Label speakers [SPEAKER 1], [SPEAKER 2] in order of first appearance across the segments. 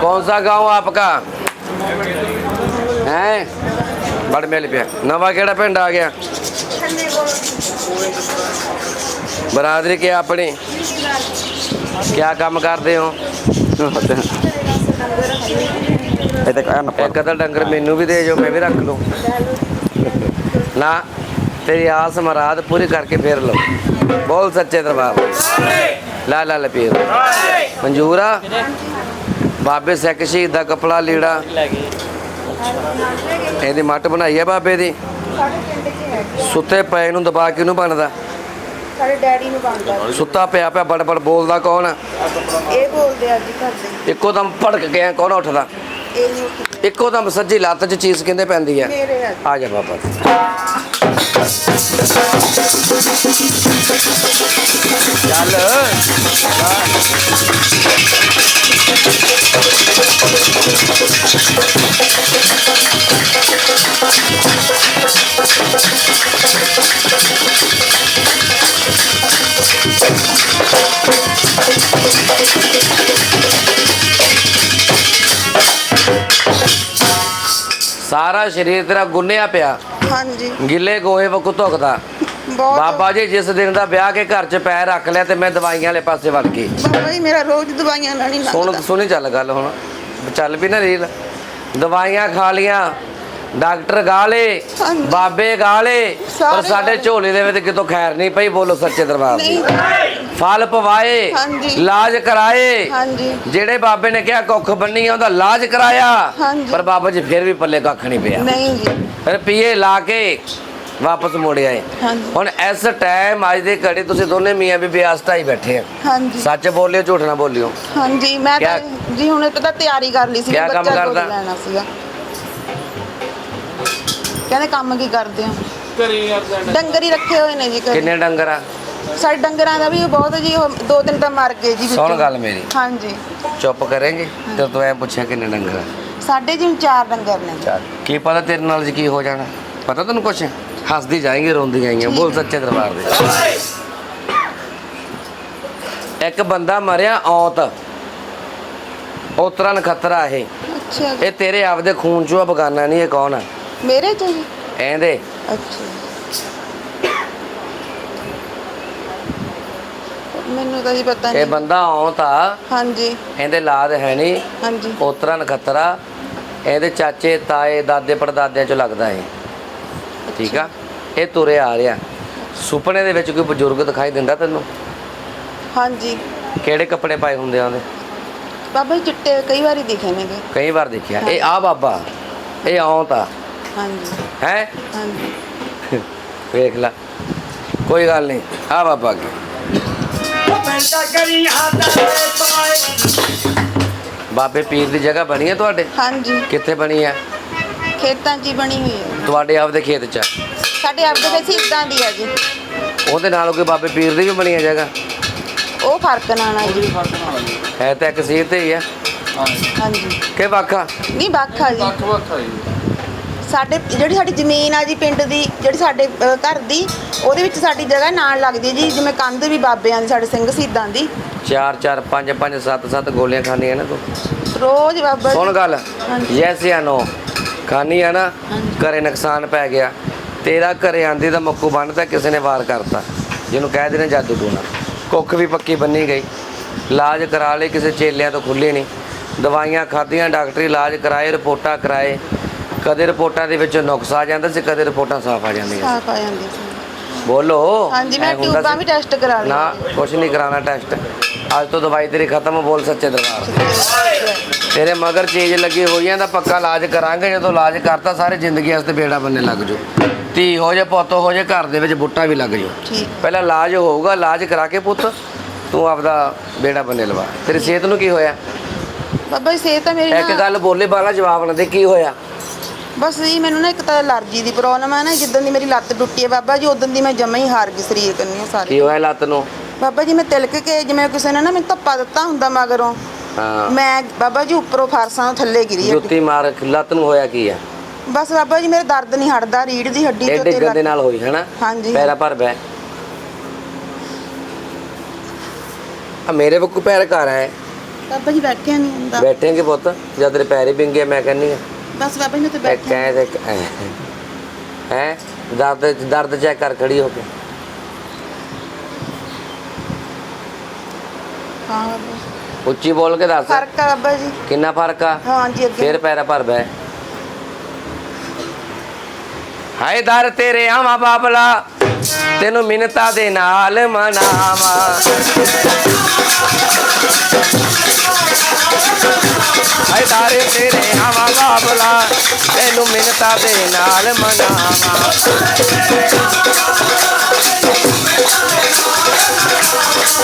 [SPEAKER 1] कौन सा गांव आपका है बड़ मेल पे नवा केड़ा पिंड आ गया ਬਰਾਦਰੀ ਕੀ ਆਪਣੀ ਕੀ ਕੰਮ ਕਰਦੇ ਹੋ
[SPEAKER 2] ਇਹ ਤਾਂ ਕਹਿ ਨਾ
[SPEAKER 1] ਇੱਕ ਤਾਂ ਡੰਗਰ ਮੈਨੂੰ ਵੀ ਦੇ ਜੋ ਮੈਂ ਵੀ ਰੱਖ ਲਵਾਂ ਨਾ ਤੇਰੀ ਆਸ ਮਰਾਦ ਪੂਰੀ ਕਰਕੇ ਫੇਰ ਲਓ ਬੋਲ ਸੱਚੇ ਦਰਬਾਰ ਲਾ ਲਾ ਲਾ ਪੀਰ ਮਨਜ਼ੂਰ ਆ ਬਾਬੇ ਸਿੱਖ ਸ਼ਹੀਦ ਦਾ ਕਪੜਾ ਲੀੜਾ। ਇਹਦੀ ਮੱਟ ਬਣਾਈ ਹੈ ਬਾਬੇ ਦੀ। ਸੁੱਤੇ ਪਏ ਨੂੰ ਦਬਾ ਕੇ ਨੂੰ ਬਣਦਾ?
[SPEAKER 3] ਸਾਡੇ ਡੈਡੀ ਨੂੰ ਬੰਦਾ
[SPEAKER 1] ਸੁੱਤਾ ਪਿਆ ਪਿਆ ਬੜ ਬੜ ਬੋਲਦਾ ਕੌਣ? ਆ?
[SPEAKER 3] ਇਹ ਬੋਲਦੇ ਆ ਜੀ ਘਰ ਦੇ।
[SPEAKER 1] ਇੱਕੋ ਦਮ ਭੜਕ ਗਿਆ ਕੌਣ ਉੱਠਦਾ?
[SPEAKER 3] ਇਹ ਨਹੀਂ ਉੱਠਦੇ।
[SPEAKER 1] ਇੱਕੋ ਦਮ ਸੱਜੀ ਲੱਤ 'ਚ ਚੀਜ਼ ਕਿੰਦੇ ਪੈਂਦੀ ਆ?
[SPEAKER 3] ਮੇਰੇ ਆ ਜੀ।
[SPEAKER 1] ਆ ਜਾ ਬਾਬਾ। ਚੱਲ। ਸਾਰਾ ਸਰੀਰ ਤੇਰਾ ਗੁੰਨਿਆ ਪਿਆ।
[SPEAKER 3] ਹਾਂਜੀ।
[SPEAKER 1] ਗਿੱਲੇ ਗੋਹੇ ਵਾਂਗੂ ਧੁਖਦਾ
[SPEAKER 3] ਬਹੁਤ
[SPEAKER 1] ਬਾਬਾ ਜੀ ਜਿਸ ਦਿਨ ਦਾ ਵਿਆਹ ਕੇ ਘਰ 'ਚ ਪੈਰ ਰੱਖ ਲਿਆ ਤੇ ਮੈਂ ਦਵਾਈਆਂ ਵਾਲੇ ਪਾਸੇ ਵੜ ਗਈ।
[SPEAKER 3] ਬਾਬਾ ਜੀ ਮੇਰਾ ਰੋਜ਼ ਦਵਾਈਆਂ ਨਾਲ ਨਹੀਂ
[SPEAKER 1] ਸੁਣ ਸੁਣੀ ਚੱਲ ਗੱਲ ਹੁਣ। ਚੱਲ ਵੀ ਨਾ ਰੀਲ। ਦਵਾਈਆਂ ਖਾ ਲੀਆਂ। ਡਾਕਟਰ ਗਾਲੇ
[SPEAKER 3] ਹਾਂਜੀ।
[SPEAKER 1] ਬਾਬੇ ਗਾਲੇ ਪਰ
[SPEAKER 3] ਸਾਰੇ
[SPEAKER 1] ਸਾਡੇ ਝੋਲੇ ਦੇ ਵਿੱਚ ਕਿਤੋਂ ਖੈਰ ਨਹੀਂ ਪਈ ਬੋਲੋ ਸੱਚੇ ਦਰਬਾਰ ਦੀ।
[SPEAKER 3] ਨਹੀਂ।
[SPEAKER 1] ਫਲ ਪਵਾਏ
[SPEAKER 3] ਹਾਂਜੀ।
[SPEAKER 1] ਇਲਾਜ ਕਰਾਏ।
[SPEAKER 3] ਹਾਂਜੀ।
[SPEAKER 1] ਜਿਹੜੇ ਬਾਬੇ ਨੇ ਕਿਹਾ ਕੁੱਖ ਬੰਨੀ ਆ ਉਹਦਾ ਇਲਾਜ ਕਰਾਇਆ।
[SPEAKER 3] ਹਾਂਜੀ।
[SPEAKER 1] ਪਰ ਬਾਬਾ ਜੀ ਫਿਰ ਵੀ ਪੱਲੇ ਕੱਖ ਨਹੀਂ ਪਿਆ।
[SPEAKER 3] ਨਹੀਂ ਜੀ।
[SPEAKER 1] ਰੁਪਈਏ ਲਾ ਕੇ ਵਾਪਸ ਮੁੜ ਆਏ।
[SPEAKER 3] ਹਾਂਜੀ।
[SPEAKER 1] ਹੁਣ ਇਸ ਟਾਈਮ ਅੱਜ ਦੇ ਘੜੀ ਤੁਸੀਂ ਦੋਨੇ ਮੀਆਂ ਬੀਬੀ ਆਸਤਾ ਹੀ ਬੈਠੇ ਆ।
[SPEAKER 3] ਹਾਂਜੀ।
[SPEAKER 1] ਸੱਚ ਬੋਲਿਓ ਝੂਠ ਨਾ ਬੋਲਿਓ।
[SPEAKER 3] ਹਾਂਜੀ ਮੈਂ ਤਾਂ ਜੀ ਹੁਣ ਪਤਾ ਤਿਆਰੀ ਕਰ ਲਈ ਸੀ
[SPEAKER 1] ਕਿਆ ਕੰਮ ਕਰਦਾ?
[SPEAKER 3] ਲੈਣਾ ਸੀਗਾ। ਕਹਿੰਦੇ ਕੰਮ ਕੀ ਕਰਦੇ ਹੋ ਡੰਗਰ ਹੀ ਰੱਖੇ ਹੋਏ ਨੇ ਜੀ ਘਰੇ।
[SPEAKER 1] ਕਿੰਨੇ ਡੰਗਰ ਆ?
[SPEAKER 3] ਸਾਡੇ ਡੰਗਰਾਂ ਦਾ ਵੀ ਬਹੁਤ ਜੀ ਉਹ ਦੋ ਤਿੰਨ ਤਾਂ ਮਰ ਗਏ ਜੀ
[SPEAKER 1] ਸੁਣ। ਗੱਲ ਮੇਰੀ।
[SPEAKER 3] ਹਾਂਜੀ।
[SPEAKER 1] ਚੁੱਪ ਕਰਾਂਗੇ? ਤੇ ਤੂੰ ਐ ਪੁੱਛਿਆ ਕਿੰਨੇ ਡੰਗਰ ਆ?
[SPEAKER 3] ਸਾਡੇ ਜੀ ਹੁਣ ਚਾਰ ਡੰਗਰ ਨੇ।
[SPEAKER 1] ਚਾਰ। ਕੀ ਪਤਾ ਤੇਰੇ ਨਾਲ ਜੀ ਕੀ ਹੋ ਜਾਣਾ? ਪਤਾ ਤੈਨੂੰ ਕੁਛ? ਹੱਸਦੀ ਜਾਏਂਗੇ ਰੋਂਦੀ ਜਾਏਂਗੇ ਬੋਲ ਸੱਚੇ ਦਰਬਾਰ ਦੇ। ਇੱਕ ਬੰਦਾ ਮਰਿਆ ਔਤ। ਉਤਰਨ ਖਤਰਾ ਇਹ।
[SPEAKER 3] ਅੱਛਾ ਜੀ।
[SPEAKER 1] ਇਹ ਤੇਰੇ ਆਪਦੇ ਖੂਨ ਚੋਂ ਆ ਬਗਾਨਾ ਨਹੀਂ ਇਹ ਕੌਣ ਆ?
[SPEAKER 3] ਮੇਰੇ ਤੋਂ ਜੀ।
[SPEAKER 1] ਐਂਦੇ
[SPEAKER 3] ਅੱਛਾ ਮੈਨੂੰ ਤਾਂ ਜੀ ਪਤਾ
[SPEAKER 1] ਇਹ
[SPEAKER 3] ਨਹੀਂ।
[SPEAKER 1] ਬੰਦਾ ਔਤ ਆ
[SPEAKER 3] ਹਾਂਜੀ।
[SPEAKER 1] ਇਹਦੇ ਲਾਦ ਹੈ ਨਹੀਂ।
[SPEAKER 3] ਹਾਂਜੀ।
[SPEAKER 1] ਉਤਰਨ ਖਤਰਾ ਇਹਦੇ ਚਾਚੇ ਤਾਏ ਦਾਦੇ ਪੜਦਾਦਿਆਂ ਚੋਂ ਲੱਗਦਾ ਇਹ। ਠੀਕ ਆ? ਇਹ ਤੁਰਿਆ ਆ ਰਿਹਾ। ਸੁਪਨੇ ਦੇ ਵਿੱਚ ਕੋਈ ਬਜ਼ੁਰਗ ਦਿਖਾਈ ਦਿੰਦਾ ਤੈਨੂੰ?
[SPEAKER 3] ਹਾਂਜੀ।
[SPEAKER 1] ਕਿਹੜੇ ਕੱਪੜੇ ਪਾਏ ਹੁੰਦੇ ਆ ਉਹਦੇ?
[SPEAKER 3] ਬਾਬਾ ਜੀ ਚਿੱਟੇ ਕਈ ਵਾਰੀ ਦਿਖੇ ਨੇਗੇ
[SPEAKER 1] ਕਈ ਵਾਰ ਦੇਖਿਆ। ਇਹ ਆ ਬਾਬਾ। ਇਹ ਆਉਂ ਤਾਂ।
[SPEAKER 3] ਹਾਂਜੀ।
[SPEAKER 1] ਹੈ?
[SPEAKER 3] ਹਾਂਜੀ।
[SPEAKER 1] ਵੇਖ ਲੈ। ਕੋਈ ਗੱਲ ਨਹੀਂ। ਆ ਬਾਬਾ ਕੀ ਬਾਬੇ ਪੀਰ ਦੀ ਜਗ੍ਹਾ ਬਣੀ ਹੈ ਤੁਹਾਡੇ?
[SPEAKER 3] ਹਾਂਜੀ।
[SPEAKER 1] ਕਿੱਥੇ ਬਣੀ ਹੈ
[SPEAKER 3] ਖੇਤਾਂ 'ਚ ਹੀ ਬਣੀ ਹੋਈ ਹੈ
[SPEAKER 1] ਤੁਹਾਡੇ ਆਪਦੇ ਖੇਤ 'ਚ।
[SPEAKER 3] ਸਾਡੇ ਆਪਦੇ ਵਿੱਚ ਇਦਾਂ ਦੀ ਹੈ ਜੀ।
[SPEAKER 1] ਉਹਦੇ ਨਾਲ ਕੋਈ ਬਾਬੇ ਪੀਰ ਦੀ ਵੀ ਬਣੀ ਹੈ ਜਗ੍ਹਾ?
[SPEAKER 3] ਉਹ ਫ਼ਰਕ ਨਾਲ ਆ ਜੀ।
[SPEAKER 1] ਹੈ ਤਾਂ ਇੱਕ ਸੀਰ ਤੇ ਹੀ ਆ।
[SPEAKER 3] ਹਾਂਜੀ।
[SPEAKER 1] ਕਿ ਵਾਕਾ
[SPEAKER 3] ਨਹੀਂ ਬਾਖਾ ਜੀ। ਸਾਡੇ ਜਿਹੜੀ ਸਾਡੀ ਜ਼ਮੀਨ ਆ ਜੀ ਪਿੰਡ ਦੀ ਜਿਹੜੀ ਸਾਡੇ ਅ, ਘਰ ਦੀ ਉਹਦੇ ਵਿੱਚ ਸਾਡੀ ਜਗ੍ਹਾ ਨਾਲ ਲੱਗਦੀ ਹੈ ਜੀ ਜਿਵੇਂ ਕੰਧ ਵੀ ਬਾਬਿਆਂ ਦੀ ਸਾਡੇ ਸਿੰਘ ਸ਼ਹੀਦਾਂ ਦੀ।
[SPEAKER 1] 4 4 5 5 7 7 ਗੋਲੀਆਂ ਖਾਣੀਆਂ ਨਾ ਤੂੰ।
[SPEAKER 3] ਰੋਜ਼ ਬਾਬਾ ਜੀ-
[SPEAKER 1] ਸੁਣ ਗੱਲ
[SPEAKER 3] ਹਾਂਜੀ।
[SPEAKER 1] ਯੈਸ ਜਾਂ ਨੋ ਖਾਣੀ ਆ ਨਾ ਘਰੇ ਨੁਕਸਾਨ ਪੈ ਗਿਆ। ਤੇਰਾ ਘਰੇ ਆਂਦੀ ਦਾ ਮੱਕੂ ਬੰਨਤਾ ਕਿਸੇ ਨੇ ਵਾਰ ਕਰਤਾ। ਜਿਹਨੂੰ ਕਹਿ ਦੇਣਾ ਜਾਦੂ ਟੂਣਾ। ਕੁੱਖ ਵੀ ਪੱਕੀ ਬੰਨੀ ਗਈ। ਇਲਾਜ ਕਰਾ ਲਏ ਕਿਸੇ ਚੇਲਿਆਂ ਤੋਂ ਖੁੱਲੇ ਨਹੀਂ। ਦਵਾਈਆਂ ਖਾਧੀਆਂ ਡਾਕਟਰੀ ਇਲਾਜ ਕਰਾਏ ਰਿਪੋਰਟਾਂ ਕਰਾਏ। ਕਦੇ ਰਿਪੋਰਟਾਂ ਦੇ ਵਿੱਚ ਨੁਕਸ ਆ ਜਾਂਦਾ ਸੀ ਕਦੇ ਰਿਪੋਰਟਾਂ ਸਾਫ਼ ਆ ਜਾਂਦੀਆਂ
[SPEAKER 3] ਸਾਫ਼ ਆ ਜਾਂਦੀ ਸੀ।
[SPEAKER 1] ਬੋਲੋ।
[SPEAKER 3] ਹਾਂਜੀ
[SPEAKER 1] ਐਂ
[SPEAKER 3] ਮੈਂ
[SPEAKER 1] ਹੁੰਦਾ
[SPEAKER 3] ਟਿਊਬਾਂ
[SPEAKER 1] ਸੀ?
[SPEAKER 3] ਵੀ ਟੈਸਟ ਕਰਾ ਲਈ
[SPEAKER 1] ਨਾ ਕੁਛ ਨਹੀਂ ਕਰਾਣਾ ਟੈਸਟ। ਅੱਜ ਤੋਂ ਦਵਾਈ ਤੇਰੀ ਖਤਮ ਬੋਲ ਸੱਚੇ ਦਰਬਾਰ। ਤੇਰੇ ਮਗਰ ਚੀਜ਼ ਲੱਗੀ ਹੋਈ ਆ ਤਾਂ ਪੱਕਾ ਇਲਾਜ ਕਰਾਂਗੇ। ਜਦੋਂ ਇਲਾਜ ਕਰਤਾ ਸਾਰੇ ਜ਼ਿੰਦਗੀ ਵਾਸਤੇ ਬੇੜਾ ਬੰਨੇ ਲੱਗ ਜੂ ਧੀ ਹੋ ਜੇ ਪੁੱਤ ਹੋ ਜੇ ਘਰ ਦੇ ਵਿੱਚ ਬੁੱਟਾ ਵੀ ਲੱਗ ਜੂ
[SPEAKER 3] ਠੀਕ।
[SPEAKER 1] ਪਹਿਲਾਂ ਇਲਾਜ ਹੋਊਗਾ ਇਲਾਜ ਕਰਾ ਕੇ ਪੁੱਤ ਤੂੰ ਆਪਦਾ ਬੇੜਾ ਬੰਨੇ ਲਵਾ। ਤੇਰੀ ਸਿਹਤ ਨੂੰ ਕੀ ਹੋਇਆ?
[SPEAKER 3] ਬਾਬਾ ਜੀ ਸਿਹਤ ਤਾਂ ਮੇਰੀ
[SPEAKER 1] ਇੱਕ
[SPEAKER 3] ਨਾ
[SPEAKER 1] ਗੱਲ ਬੋਲੇ ਬਾਲਾ ਜਵਾਬ ਨਾ ਦੇ ਕੀ ਹੋਇਆ?
[SPEAKER 3] ਬਸ ਜੀ ਮੈਨੂੰ ਨਾ ਇੱਕ ਤਾਂ ਅਲਰਜੀ ਦੀ ਪ੍ਰੋਬਲਮ ਹੈ ਨਾ ਜਿੱਦਾਂ ਦੀ ਮੇਰੀ ਲੱਤ ਟੁੱਟੀ ਹੈ ਬਾਬਾ ਜੀ ਉਦੋਂ ਦੀ ਮੈਂ ਜਮਾ ਹੀ ਹਾਰ ਗਈ ਸਰੀਰ ਕੰਨੀ ਸਾਰੀ।
[SPEAKER 1] ਕੀ ਹੋਇਆ ਲੱਤ ਨੂੰ?
[SPEAKER 3] ਬਾਬਾ ਜੀ ਮੈਂ ਤਿਲਕ ਕੇ ਜਿਵੇਂ ਕਿਸੇ ਨੇ ਨਾ ਮੈਨੂੰ ਧੱਪਾ ਦਿੱਤਾ ਹੁੰਦਾ ਮਗਰੋਂ।
[SPEAKER 1] ਹਾਂ।
[SPEAKER 3] ਮੈਂ ਬਾਬਾ ਜੀ ਉੱਪਰੋਂ ਫਰਸਾਂ ਤੋਂ ਥੱਲੇ ਗਿਰੀ ਆ
[SPEAKER 1] ਜੁੱਤੀ ਮਾਰ ਲੱਤ ਨੂੰ ਹੋਇਆ ਕੀ ਆ?
[SPEAKER 3] ਬਸ ਬਾਬਾ ਜੀ ਮੇਰੇ ਦਰਦ ਨਹੀਂ ਹਟਦਾ ਰੀੜ ਦੀ ਹੱਡੀ ਤੋਂ ਤੇ
[SPEAKER 1] ਡਿੱਗਣ ਦੇ
[SPEAKER 3] ਲੱਤ-
[SPEAKER 1] ਨਾਲ ਹੋਈ ਹੈਨਾ?
[SPEAKER 3] ਹਾਂਜੀ।
[SPEAKER 1] ਪੈਰਾ ਭਰ ਬੈ ਆ ਮੇਰੇ ਵੱਕੂ ਪੈਰ ਘਰ ਹੈ
[SPEAKER 3] ਬਾਬਾ ਜੀ ਬੈਠਿਆ ਨਹੀਂ ਹੁੰਦਾ।
[SPEAKER 1] ਬੈਠੇਂਗੇ ਪੁੱਤ ਜਦ ਤੇਰੇ ਪੈਰੇ ਵਿੰਗੇ ਮੈਂ ਕਹਿੰਨੀ ਆ।
[SPEAKER 3] ਬਸ ਬਾਬਾ ਜੀ ਮੈਂ ਤਾਂ
[SPEAKER 1] ਹੈ? ਦਰਦ ਦਰਦ ਚੈੱਕ ਕਰ ਖੜੀ ਹੋ ਕੇ।
[SPEAKER 3] ਹਾਂ। ਬਾਬਾ ਜੀ।
[SPEAKER 1] ਉੱਚੀ ਬੋਲ ਕੇ ਦੱਸ।
[SPEAKER 3] ਫ਼ਰਕ ਆ ਬਾਬਾ ਜੀ।
[SPEAKER 1] ਕਿੰਨਾ ਫ਼ਰਕ ਆ?
[SPEAKER 3] ਹਾਂ ਜੀ ਅੱਗੇ
[SPEAKER 1] ਫੇਰ ਪੈਰਾ ਭਰ ਬੈ ਹਾਏ ਦਰ ਤੇਰੇ ਆਵਾਂ ਬਾਬਲਾ। ਤੈਨੂੰ ਮਿੰਨਤਾਂ ਦੇ ਨਾਲ ਮਨਾਵਾ। ਹਾਏ ਦਰ ਤੇਰੇ ਆਵਾਂ ਬਾਬਲਾ, ਤੈਨੂੰ ਮਿੰਤਾ ਦੇ ਨਾਲ ਮਨਾਵਾ।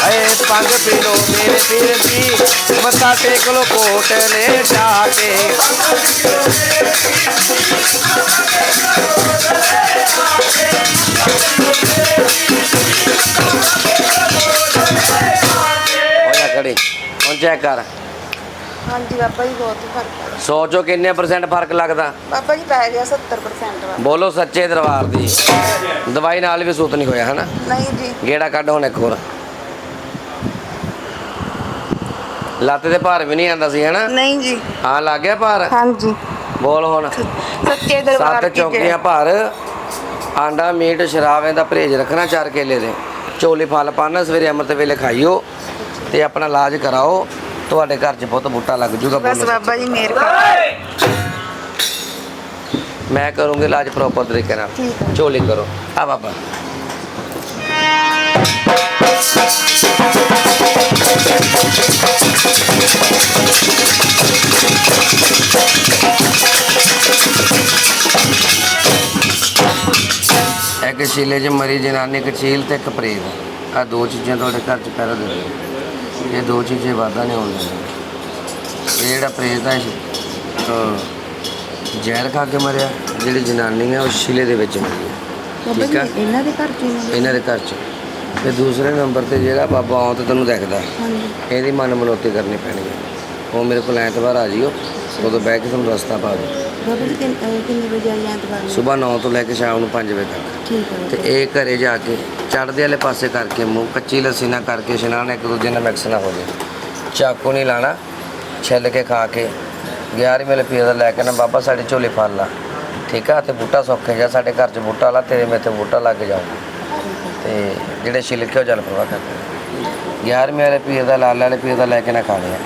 [SPEAKER 1] ਹਾਏ ਪੰਗ ਪੀ ਮੇਰੇ ਪੀਰ ਦੀ, ਮੱਥਾ ਟੇਕ ਲੋ ਕੋਟ ਲੈ ਜਾ ਕੇ। ਹੋ ਜਾ ਖੜੀ ਹੁਣ ਚੈੱਕ ਕਰ।
[SPEAKER 3] ਹਾਂ ਜੀ ਬਾਬਾ ਜੀ ਬਹੁਤ ਫ਼ਰਕ ਆ।
[SPEAKER 1] ਸੋਚੋ ਕਿੰਨੇ ਪਰਸੈਂਟ ਫ਼ਰਕ ਲੱਗਦਾ?
[SPEAKER 3] ਬਾਬਾ ਜੀ ਪੈ ਗਿਆ 70% ਵਾ।
[SPEAKER 1] ਬੋਲੋ ਸੱਚੇ ਦਰਬਾਰ ਦੀ। ਦਵਾਈ ਨਾਲ ਵੀ ਸੂਤ ਨਹੀਂ ਹੋਇਆ ਹਨਾ?
[SPEAKER 3] ਨਹੀਂ ਜੀ।
[SPEAKER 1] ਗੇੜਾ ਕੱਢ ਹੁਣ ਇੱਕ ਹੋਰ। ਲੱਤ ਤੇ ਭਾਰ ਵੀ ਨਹੀਂ ਆਂਦਾ ਸੀ ਹਨਾ?
[SPEAKER 3] ਨਹੀਂ ਜੀ।
[SPEAKER 1] ਹਾਂ ਲੱਗ ਗਿਆ ਭਾਰ?
[SPEAKER 3] ਹਾਂ ਜੀ
[SPEAKER 1] ਬੋਲ ਹੁਣ।
[SPEAKER 3] ਸੱਚੇ ਦਰਬਾਰ
[SPEAKER 1] ਸੱਤ ਚੌਕੀਆਂ ਭਾਰ। ਆਂਡਾ ਮੀਟ ਸ਼ਰਾਬ ਦਾ ਪਰਹੇਜ ਰੱਖਣਾ ਚਾਰ ਕੇਲੇ ਦੇ। ਝੋਲੇ ਫਲ ਪਾਣਾ ਸਵੇਰੇ ਅੰਮ੍ਰਿਤ ਵੇਲੇ ਖਾਈਓ ਤੇ ਆਪਣਾ ਇਲਾਜ ਕਰਾਓ। ਤੁਹਾਡੇ ਘਰ 'ਚ ਬਹੁਤ ਬੂਟਾ ਲੱਗ ਜੂਗਾ
[SPEAKER 3] ਬਸ
[SPEAKER 1] ਬੋਲੋ
[SPEAKER 3] ਬਾਬਾ ਜੀ ਮੇਰ ਕਰ।
[SPEAKER 1] ਮੈਂ ਕਰੂੰਗੀ ਇਲਾਜ ਪ੍ਰੋਪਰ ਤਰੀਕੇ ਨਾਲ।
[SPEAKER 3] ਠੀਕ।
[SPEAKER 1] ਝੋਲੀ ਕਰੋ। ਆ ਬਾਬਾ। ਇੱਕ ਸ਼ੀਲੇ 'ਚ ਮਰੀ ਜਨਾਨੀ ਇੱਕ ਚੀਲ ਤੇ ਇੱਕ ਪ੍ਰੇਤ। ਆ ਦੋ ਚੀਜ਼ਾਂ ਤੁਹਾਡੇ ਘਰ 'ਚ ਪਹਿਰਾ ਦੇ ਦਿਓ ਇਹ ਦੋ ਚੀਜ਼ਾਂ ਵਾਧਾ ਨਹੀਂ ਹੋਣ ਦਿੰਦੀਆਂ ਇਹ ਜਿਹੜਾ ਪ੍ਰੇਤ ਹੈ ਜ਼ਹਿਰ ਖਾ ਕੇ ਮਰਿਆ। ਜਿਹੜੀ ਜਨਾਨੀ ਹੈ ਉਹ ਸ਼ੀਲੇ ਦੇ ਵਿੱਚ ਮਰੀ ਹੈ ਠੀਕ ਆ?
[SPEAKER 3] ਇਹਨਾਂ ਦੇ ਘਰ ਚ
[SPEAKER 1] ਇਹਨਾਂ ਦੇ ਘਰ 'ਚ। ਤੇ ਦੂਸਰੇ ਨੰਬਰ ਤੇ ਜਿਹੜਾ ਬਾਬਾ ਆਉਂ ਤੇ ਤੈਨੂੰ ਦਿਖਦਾ। ਇਹਦੀ ਮਨ ਮਨੋਤੀ ਕਰਨੀ ਪੈਣੀ ਹੈ ਉਹ ਮੇਰੇ ਕੋਲ ਐਤਵਾਰ ਆ ਜਿਓ। ਉਦੋਂ ਬਹਿ ਕੇ ਤੁਹਾਨੂੰ ਰਸਤਾ ਪਾ ਦੂੰ
[SPEAKER 3] ਬਾਬਾ ਜੀ ਕਿੰਨੇ ਵਜੇ ਆਈ ਐਤਵਾਰ
[SPEAKER 1] ਸਵੇਰ 9 ਤੋਂ ਲੈ ਕੇ ਸ਼ਾਮ ਨੂੰ 5 ਵਜੇ ਤੱਕ।
[SPEAKER 3] ਠੀਕ ਹੈ
[SPEAKER 1] ਤੇ ਇਹ ਘਰੇ ਜਾ ਕੇ ਚੜਦੇ ਵਾਲੇ ਪਾਸੇ ਕਰਕੇ ਮੂੰਹ ਕੱਚੀ ਲੱਸੀ ਨਾ ਕਰਕੇ ਇਸ਼ਨਾਨ ਇੱਕ ਦੂਜੇ ਨਾਲ ਮਿਕਸ ਨਾ ਹੋ ਜਾਏ। ਚਾਕੂ ਨਹੀਂ ਲਾਣਾ ਛਿੱਲ ਕੇ ਖਾ ਕੇ 11 ਵੇਲੇ ਪੀਰ ਦਾ ਲੈ ਕੇ ਨਾ ਬਾਬਾ ਸਾਡੀ ਝੋਲੀ ਫੜ ਲਾ। ਠੀਕ ਆ ਤੇ ਬੂਟਾ ਸੌਖੇ ਜਾ ਸਾਡੇ ਘਰ 'ਚ ਬੂਟਾ ਲਾ ਤੇਰੇ ਮੇਤੇ ਬੂਟਾ ਲੱਗ ਜਾਊਗਾ ਤੇ ਜਿਹੜੇ ਛਿਲਕੇ ਉਹ ਜਲ ਪ੍ਰਵਾਹ ਕਰਦੇ 11 ਵੇਲੇ ਪੀਰ ਦਾ ਲਾਲ ਵਾਲੇ ਪੀਰ ਦਾ ਲੈ ਕੇ ਨਾ ਖਾ ਲਿਆ।